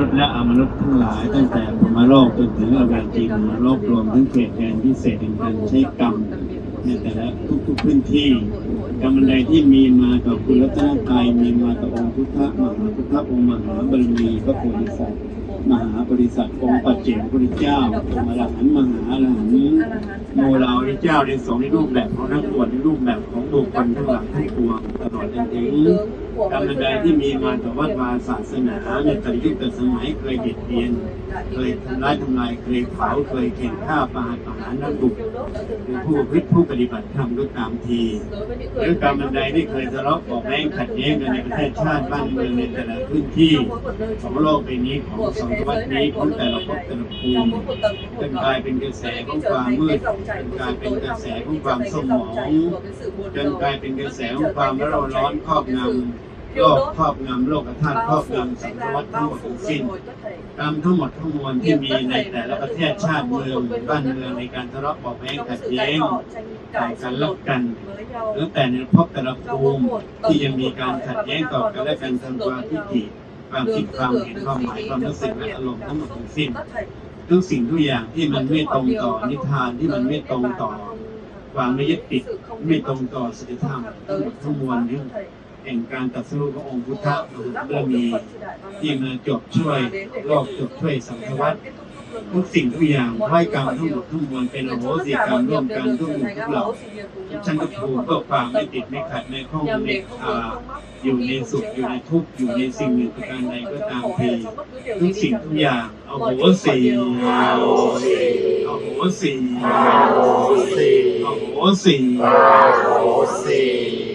นุษย์และอมนุษย์ทั้งหลายตั้งแต่พรหมโลกจนถึงอเวจีพรหมโลกรวมทั้งเขตแดนพิเศษแห่งการใช้กรรมในแต่ละทุกๆพื้นที่กรรมใดที่มีมากับคุณรัตนตรัยมีมากับองค์พุทธมหาพุทธองค์มหาบารมีพระโพธิสัตว์มหาบริษัทองค์ปัจเจกพุทธเจ้าองค์อรหันต์มหาอรหันต์โมเราพระเจ้าในสองในรูปแบบของนักบวชในรูปแบบของบุคคลทั้งหลายทั้งปวงตลอดจนถึง กรรมใดที่มีมาต่อวัดวาศาสนาในแต่ยุคแต่สมัยเคยเบียดเบียน เคยทำร้ายทำลายเคยเผาเคยเข็นฆ่าประหารประหารนักบุกหรือผู้พิษผู้ปฏิบัติธรรมก็ตามทีหรือกรรมใดที่เคยทะเลาะบอกแย้งขัดแย้งกันในประเทศชาติบ้านเมืองในแต่ละพื้นที่ของโลกใบนี้ของสังคมนี้ของแต่ละภพแต่ละภูมิจนกลายเป็นกระแสของความมืดจนกลายเป็นกระแสของความสมองจนกลายเป็นกระแสของความร้อนร้อนครอบงำ โลกครอบงำโลกธาตุครอบงำสังคมทั้งหมดทั้งสิ้นกรรมทั้งหมดทั้งมวลที่มีในแต่ละประเทศชาติเมืองบ้านเมืองในการทะเลาะเบอกแย้งขัดแย้งต่างกันรักกันหรือแต่ในภพแต่ละภูมิที่ยังมีการขัดแย้งต่อกันและกันทางความทิฏฐิความคิดความเห็นความหมายความรู้สึกและอารมณ์ทั้งหมดทั้งสิ้นทุกสิ่งทุกอย่างที่มันไม่ตรงต่อนิทานที่มันไม่ตรงต่อความไม่ยึดติดไม่ตรงต่อศีลธรรมทั้งหมดทั้งมวลนี้ แห่งการตัดสู้ขององค์พุทธะมหาบารมีที่มาจบช่วยโลกจบช่วยสังควัตรทุกสิ่งทุกอย่างไหว้กรรมทั้งหมดทั้งมวลเป็นโหสิกรรมร่วมกันทุกหมู่ทุกเหล่าฉันก็ถูกเพื่อความไม่ติดไม่ขัดไม่ข้องไม่อ่าอยู่ในสุขอยู่ในทุกข์อยู่ในสิ่งหนึ่งประการใดก็ตามทีทุกสิ่งทุกอย่างเอาโหสิเอาโหสิเอาโหสิเอาโหสิดังนั้น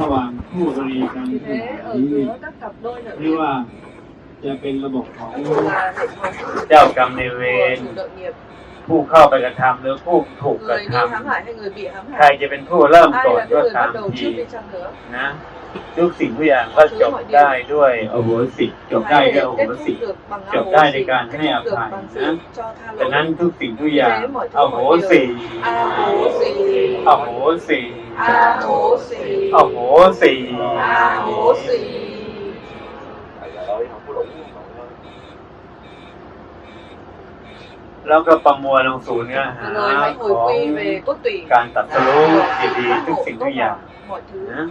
ระหว่างคู่กรณีกันทั้งหลายนี้เรียกว่าจะเป็นระบบของเจ้ากรรมในายเวรผู้เข้าไปกระทำหรือผู้ถูกกระ người ท đi hãm hại hay người bị hãm ำใคร hại จะเป็นผู้เริ่ม ai ต้น là ก็ cái người ตาม bắt đầu ที trước đi chăng nữa นะทุกสิ่งทุกอย่างก็จบได้ด้วยอโหสิจบได้ hãy ด้วย để อโห kết thúc สิ được bằng จบ áo ได้ hổ ใน xỉ การ kết ให้อ thúc được ภัย bằng นะ sự cho tha ฉะนั้น lỗi ทุกสิ่งทุกอย่าง thế mọi อ thứ โห mọi สิ điều a hổ xỉ อโหสิ a hổ xỉ อโหสิ a hổ xỉ แล้วก็ประมวลลงสู่เนื้อหา rồi hãy ข hồi อง quy về cốt tủy การตัดสู้ Rồi ดี hãy ๆทุก khắc สิ่ง phục ทุ tốt กอย่าง đẹp mọi thứ นะ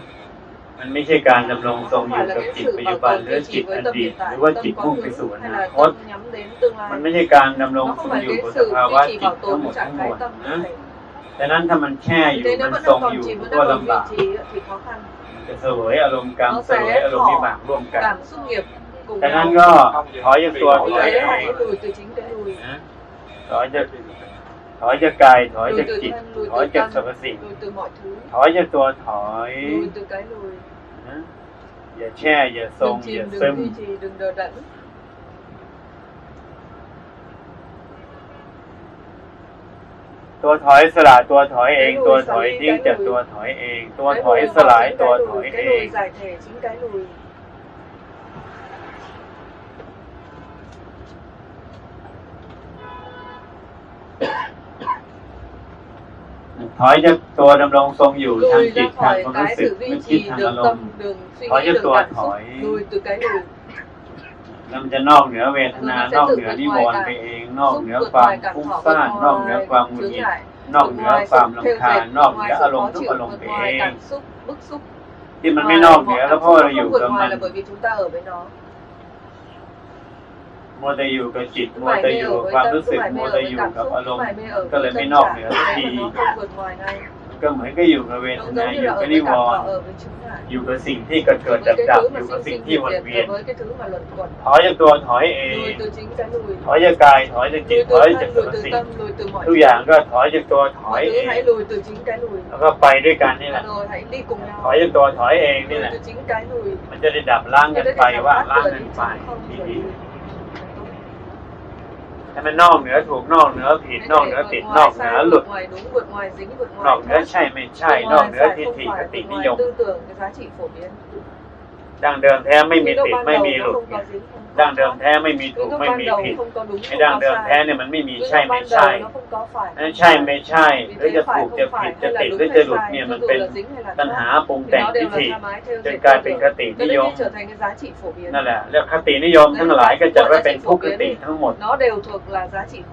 มันไม่ใช่การดำรงทรงอยู่กับจิตปัจจุบันหรือจิตอดีตหรือว่าจิตมุ่งไปสู่อ hay นา là คต tâm nhắm đến tương มัน lai ไม่ใช่การดำรง nó ท không รง phải อยู่ cái บนส sự ภาวะ duy trì จิต bảo ทั้ง tồn หมด trạng ทั้งม thái วล tâm นะ này ดังนั้นถ้ามันแช่อยู่ thế มั nếu น vẫn ทรง đang อยู่ còn chìm มัน vẫn ก็ đang còn ลำบาก duy trì thì khó khăn จะเสวยอารมณ์กรรม nó เสวยอารมณ์วิบากร่วมกัน cảm xúc nghiệp cùng ดังนั้น nhau ก็ถอยจากตัวถอย thế จาก hãy lùi từ chính cái lùi นะถอยจากถอยจากกายถอย lùi จาก từ จิต thân lùi ถอย từ จากสร tâm รพสิ่ง lùi từ mọi thứ ถอยจากตัวถอย lùi từ cái lùi นะอย่าแช่อย่าทรง đừng อย่า chìm ซึม đừng duy trì đừng đờ đẫn ตัวถอยสลายตัวถอยเอง ตัวถอยทิ้งจากตัวถอยเอง ตัว cái ถอย lùi สลาย chính ตัว cái ถอย lùi เอ cái ง lùi giải thể chính cái lùi ถอยจากตัวดำรงทรงอยู่ทาง lùi จิ ra ตทาง khỏi ความรู้ cái สึก sự นึ duy กคิด trì ทาง đường อารม tâm ณ์ đường suy Khỏi nghĩ cho đường tua cảm xúc khỏi. lùi từ cái lùi แล้วมันจะนอกเหนือเวทนานอกเหนือนิวรณ์ไปเอง นอกเหนือความฟุ้งซ่านนอกเหนือความหงุดหงิดนอกเหนือความรำคาญนอกเหนืออารมณ์ทุกอารมณ์ไปเองที่มันไม่นอกเหนือแล้วเพราะเราอยู่กับมันมัวแต่อยู่กับจิตมัวแต่อยู่กับความรู้สึกมัวแต่อยู่กับอารมณ์ก็เลยไม่นอกเหนือสักที ก็เหมือนก็อยู่กับเวทนาอยู่กับนิวรณ์อยู่กับสิ่งที่เกิดดับดับอยู่กับสิ่งที่วนเวียนถอยจากตัวถอยเองถอยจากกายถอยจากจิตถอยจากตัวสิ่งทุกอย่างก็ถอยจากตัวถอยเองแล้วก็ไปด้วยกันนี่แหละถอยจากตัวถอยเองนี่แหละมันจะได้ดับล่างกันไปว่าล่างกันไปดีๆ ให้มันนอกเหนือถูกนอกเหนือผิดนอกเหนือติดนอกเหนือหลุด ngoài đúng vượt ngoài dính vượt น ngoài อกเหนือ thoát. ใช่ไม่ใช่ Vượt นอก ngoài เหนือ phải ทิฏ không ฐิ phải, ค vượt ตินิ ngoài ยม ดั้งเดิมแท้ไม่มีติดไม่มีหลุดดั้งเดิมแท้ไม่มีถูกไม่มีผิดไอ้ดั้งเดิมแท้เนี่ยมันไม่มีใช่ไม่ใช่นั่นใช่ไม่ใช่หรือจะถูกจะผิดจะติดหรือจะหลุดเนี่ยมันเป็นปัญหาปรุงแต่งทิฏฐิจนกลายเป็นคตินิยมนั่นแหละแล้วคตินิยมทั้งหลายก็จะว่าเป็นทุกขติทั้งหมด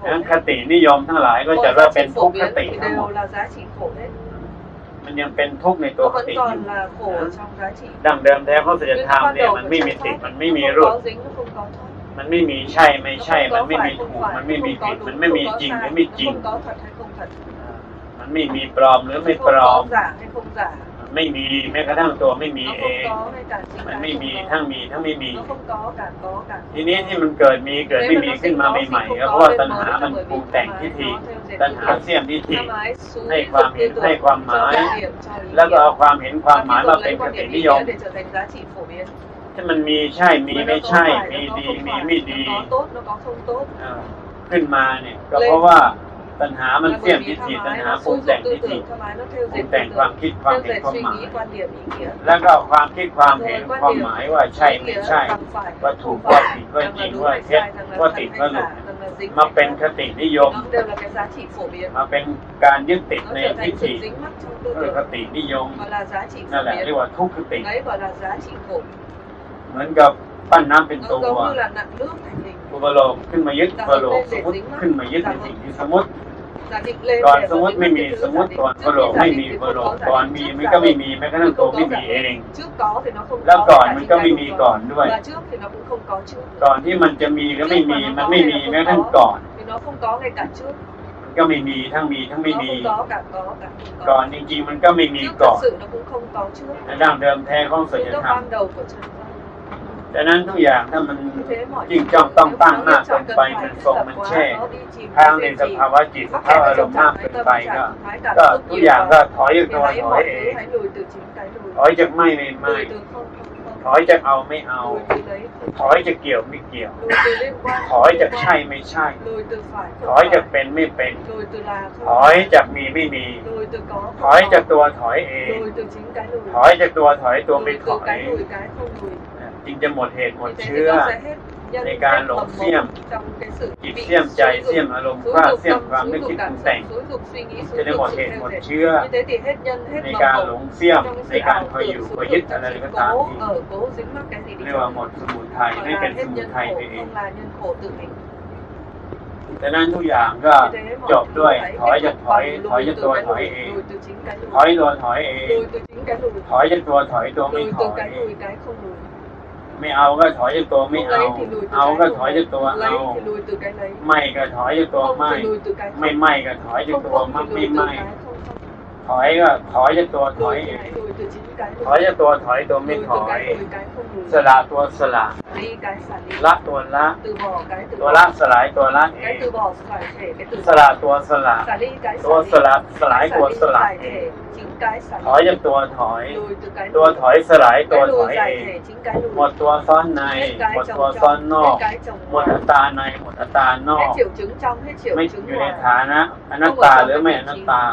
นั้นคตินิยมทั้งหลายก็จะว่าเป็นทุกขติทั้งหมดันยังเป็นทุกข์ในตัวติดอยู่ดั้งเดิมแท้พระสัจธรรมเนี่ยมันไม่มีติดมันไม่มีรูปมันไม่มีใช่ไม่ใช่ มันไม่มีถูกมันไม่มีผิดมันไม่มีจริงหรือไม่จริง มันไม่มีปลอมหรือไม่ปลอมไม่มีแม้กระทั่งตัวไม่มีเอง มันไม่มีทั้งมีทั้งไม่มี ทีนี้ที่มันเกิดมีเกิดไม่มีขึ้นมาใหม่ๆก็เพราะว่าตัณหามันปรุงแต่งทิฏฐิ ปัญหาเสี่ยมทิฏฐิให้ความเห็นให้ความหมาย แล้วก็เอาความเห็นความหมายมาเป็นคตินิยมที่มันมีใช่มีไม่ใช่ มีดีมีไม่ดีขึ้นมาเนี่ยก็เพราะว่าปัญหามันเสี่ยมทิฏฐิตัณหาปุงแต่งทิฏฐิปุงแต่งความคิดความเห็นความหมาย แล้วก็ความคิดความเห็นความหมายว่าใช่ไม่ใช่ ว่าถูกว่าผิดว่าจริงว่าเท็จว่าติดว่าหลุด มาเป็นคตินิยม มาเป็นการยึดติดในทิฏฐิคือคตินิยมนั่นแหละเรียกว่าทุกขติ เหมือนกับปั้นน้ำเป็นตัวอุปโลกขึ้นมายึดอุปโลกสมมติขึ้นมายึดในสิ่งที่สมมติ ตอนสมมติไม่มีสมมติตอนพโลกไม่มีพโลกตอนมีมันก็ไม่มีแม้กระทั่งตัวไม่มีเองแล้วก่อนมันก็ไม่มีก่อนด้วย ตอนที่มันจะมีก็ไม่มีมันไม่มีแม้กระทั่งก่อนก็ไม่มีทั้งมีทั้งไม่มีก่อนจริงๆมันก็ไม่มีก่อนแด้านเดิมแท้ของสัจธรรม ดังนั้นทุกอย่างถ้ามันยิ่งจ้องต้องตั้งมากเกินไปมันทรงมันแช่ข้างในสภาวะจิตถ้าอารมณ์มากเกินไปก็ก็ทุกอย่างก็ถอยอยู่ถอยถอยเองถอยจากไม่ไม่ไม่ ขอให้จะเอาไม่เอา ขอให้จะเกี่ยวไม่เกี่ยว ขอให้จะใช่ไม่ใช่ ขอให้จะเป็นไม่เป็น ขอให้จะมีไม่มี ขอให้จะตัวถอยเอง ขอให้จะตัวถอยตัวไม่ถอยจริงจะหมดเหตุหมดเชื้อ ในการหลงเสี่ยมจิตเสี่ยมใจเสี่ยมอารมณ์วาาเสี่ยมความนึกคิดปรุงแต่งจะได้หมดเหตุหมดเชื้อในการหลงเสี่ยมในการคอยอยู่คอยยึดอะไรก็ตามที่เรียกว่าหมดสมุทัยไม่เป็นสมุทัยไปเองแต่นั้นทุกอย่างก็จบด้วยถอยจะถอยถอยจะตัวถอยเองถอยตัวถอยเองถอยจะตัวถอยตัวไม่ถอย ไม่เอาก็ถอยจากตัวไม่เอา เอาก็ถอยจากตัวเอาไม่ก็ถอยจากตัวไม่ ไม่ไม่ก็ถอยจากตัวไม่ไม่ ถอยก็ถอยจะตัวถอยถอยจะตัวถอยตัวไม่ถอย สละตัวสละละตัวละตัวละสลายตัวละเองสละตัวสละตัวสละสลายตัวสละเองถอยจะตัวถอย ตัวถอยสลายตัวถอยเองหมดตัวซ้อนในหมดตัวซ้อนนอกหมดตาในหมดตานอกไม่อยู่ในฐานะอนัตตาหรือไม่อนัตตา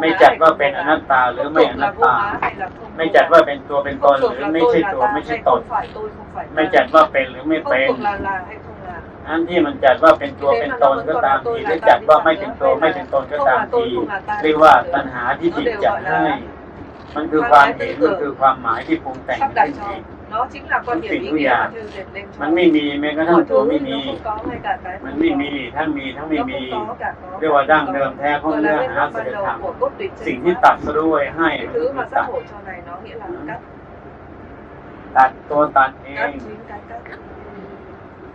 ไม่จัดว่าเป็นอนัตตาหรือไม่อนัตตา ไม่จัดว่าเป็นตัวเป็นตนหรือไม่ใช่ตัวไม่ใช่ตน ไม่จัดว่าเป็นหรือไม่เป็นอันที่มันจัดว่าเป็นตัวเป็นตนก็ตามทีหรือจัดว่าไม่เป็นตัวไม่เป็นตนก็ตามทีเรียกว่าปัญหาที่จิตจัดให้ มันคือความเห็นมันคือความหมายที่ปรุงแต่งขึ้นเอง nó chính là quan điểm ý nghĩa mà thư liệt lên มันไม่มีแม้กระทั่ง mọi ตัว thứ ไม่ nó มี không có ngay cả cái มันไม่มี ทั้งมีทั้งไม่ nó มี không có cả có เรียกว่าดั้งเดิมแท้ของ Gọi เนื้อ là nguyên หา gốc สั ban จธรรม đầu của cốt tủy สิ่ง chân ที่ pháp ตัดสรู้ไว้ให้ cái มัน thứ คือ mà ตั xã ด hội cho này nó nghĩa là cắt ตัดตัวตัดเอง cắt chín cái cắt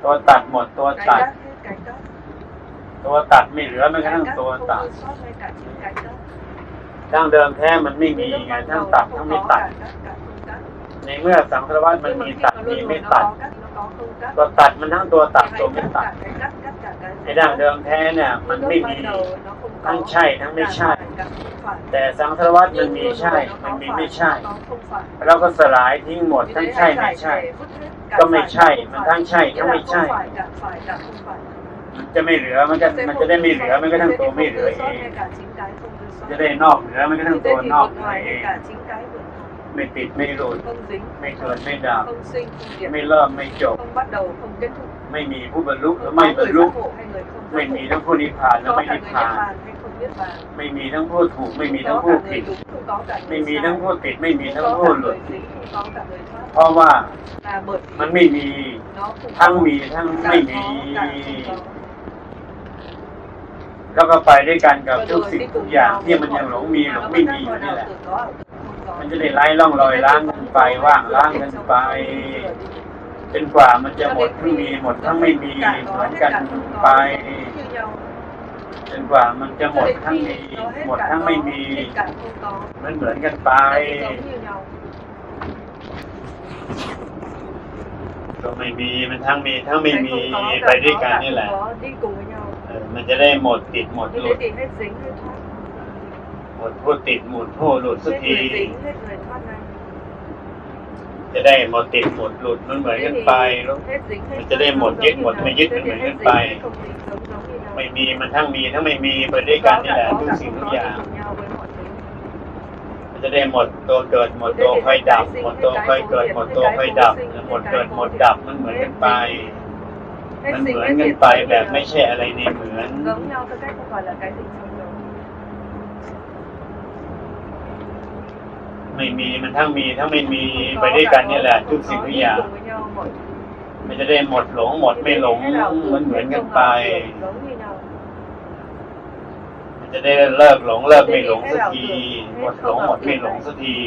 ตัวตัดหมดตัว cái ตัด cắt hết cái cắt ตัวตัดไม่เหลือแม้ cái กระ cắt ทั่งตัว không ตัด còn sót ngay cả chín cái cắt ดั้งเดิมแท้มันไม่มี Nguyên gốc ไง ban ทั้ง đầu ตัดทั้ง không ไม่ có ตัด cả cắt cả ในเมื่อสังสารวัตมันมีตัดมีไม่ตัดตัวตัดมันทั้งตัวตัดตัวไม่ตัดไอ้ดั้งเดิมแท้เนี่ยมันไม่มีทั้งใช่ทั้งไม่ใช่ แต่สังสารวัตมันมีใช่ มันมีไม่ใช่เราก็สลายทิ้งหมดทั้งใช่ไม่ใช่ ก็ไม่ใช่ มันทั้งใช่ทั้งไม่ใช่มันจะไม่เหลือมันจะมันจะได้ไม่เหลือมันก็ทั้งตัวไม่เหลือเองจะได้นอกเหลือมันก็ทั้งตัวนอกเหลือเอง cả chính cái vượt ngoài ไม่ติดไม่หลุด không dính ไม่เกิดไม่ดับ không sinh không diệt ไม่เริ่มไม่จบ không bắt đầu không kết thúc ไม่มีผู้บรรลุและ không ไม่ có บรร người ลุ giác ngộ hay người không ไม่ giác มี ngộ ทั้งผู้นิพพานและ có ไม่ cả นิ người พ niết พาน bàn hay không niết bàn ไม่มีทั้งผู้ถูกไม่มีทั้ง có ผู้ cả ผิ người ด đúng không có cả ไม่ người มีทั้ง sai ผู้ติดไม่มีทั้ง không ผู้ có หลุ cả ด người dính không có cả người thoát เพราะว่า là bởi vì มันไม่มี nó không ทั้ง có มีทั้ง cả ไม่ có มี cả không có แล้วก็ไปด้วยกันกับ Và ทุก rồi สิ่ง đi ทุก cùng อย่าง nhau ที่ với มัน mọi ยังหลง thứ. มีหล Nó ง vẫn ไม่ đang มีอยู่ còn นี่ ảo แหละ tưởng มันจะได้ไล่ร่องรอยล้างกันไปว่างล้างกันไปจนกว่ามันจะหมดทั้งมีหมดทั้งไม่มีเหมือนกันไป như nhau จนกว่ามันจะหมดทั้งมีหมดทั้งไม่มีมันเหมือนกันไปก็ไม่มีมันทั้งมีทั้งไม่มีไปด้วยกันนี่แหละมันจะได้หมดติดหมดหลุด thì hết dính hết thoát ห มดผู้ติดหมดผู้หลุดสัก hết ที người dính hết người thoát ngay จะได้หมดติดหมดหลุดมันเหมือนกันไปลูก hết dính hết มันจะได้หมดยึดหมดไม่ยึดมันเหมือนกันไป hết không dính giống giống như nhau ไม่มีมันทั้งมีทั้งไม่มีไปด้วยกันนี่แหละทุกสิ่งทุกอย่าง cùng nhau với mọi thứ มันจะได้หมดตัวเกิดหมดตัวค่อยดับ หมดตัวค่อยเกิดหมดตัวค่อยดับหมดเกิดหมดดับมันเหมือนกันไป hết มัน dính เหมือน hết กัน diệt ไป giống như แบบ nhau. ไม่ใช่อะไรในเหมือน giống nhau theo cách không phải là cái gì trong nhau ไม่มีมันทั้งมีทั้งไม่มีไปด้วยกันนี่แหละทุกสิ่งทุกอย่างมันจะได้หมดหลงหมดไม่หลงมันเหมือนกันไป มันจะได้เลิกหลงเลิกไม่หลงสักทีหมดหลงหมดไม่หลงสักที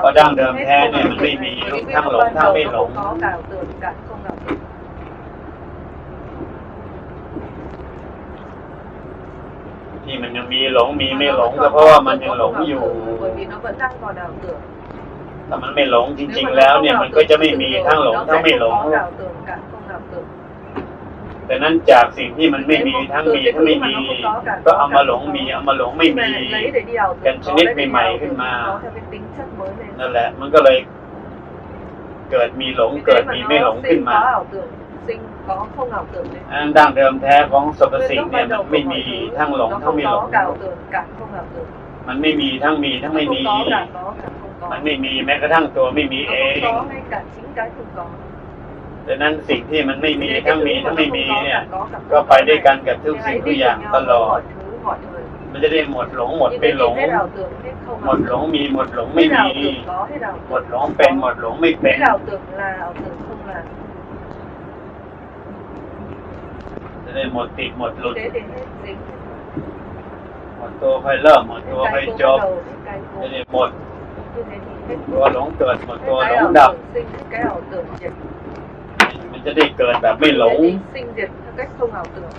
เพราะดั้งเดิมแท้เนี่ยมันไม่มีทั้งหลงทั้งไม่หลง cả không ảo tưởng ที่มันยังมีหลงมีไม่หลงก็เพราะว่ามันยังหลงอยู่ bởi vì nó vẫn đang còn ảo tưởng ถ้ามันไม่หลงจริง ๆ แล้ว เนี่ยมันก็จะไม่มีทั้งหลงทั้งไม่หลง nó sẽ không có ảo tưởng cả không ảo tưởng แต่นั้นจากสิ่งที่มันไม่มีทั้งมีทั้งไม่มี ก็เอามาหลงมีเอามาหลงไม่ Nhưng mà มี lấy để đi ảo tưởng Cần có chấn để đi ít mày ảo ขึ้น tưởng มา có theo cái tính chất mới lên นั่นแหละ มันก็เลย เกิดมีหลง Vì เกิ thế ด mà มีไม่หล nó งขึ้น sinh มา có ảo tưởng sinh có không ảo tưởng lên อันดั้งเดิมแท้ของสรรพ Nguyên สิ่ง gốc เนี่ย ban มัน đầu của ไม่ mọi มี thứ ทั้งหลง nó ทั้ง không ไม่หลง có cả ảo tưởng cả không ảo tưởng มันไม่มีทั้งมีทั้งไม่ Nó มี không có cả có cả không có มันไม่มีแม้กระทั่งตัวไม่มี nó เอ không ง có ngay cả chính cái không có ดังนั้นสิ่งที่มันไม่มี Thế ทั้ง cái มี thứ ทั้ง mà ไม่ nó มี không có เนี่ย cả có cả ก็ không ไป có ด้วย này. กันกับทุก Thế สิ่ง hãy ทุก đi อย่าง cùng ต nhau ล với อด mọi thứ mọi thời มันจะได้หมดหลงหมด Như ไม่ thế หล thì ง hết ảo tưởng hết không หม ảo ด tưởng หลงมีหมดหลงไม่ hết มี ảo tưởng có hết ảo หมด tưởng หลงเป็นหมดหลงไม่เป็น จะได้หมดติดหมดหลุด thế thì hết dính หมดตัวค่อยเริ่มหมด hết ตัวค่อย cái จ cố บ bắt đầu hết cái cố จะได้หมด như thế thì hết ตัวหลงเกิดหมด hết ตัว cái หลง ảo ดับ tưởng sinh hết cái ảo tưởng diệt มันจะได้เกิดแบบไม่หลง Thế thì sinh diệt theo cách không ảo tưởng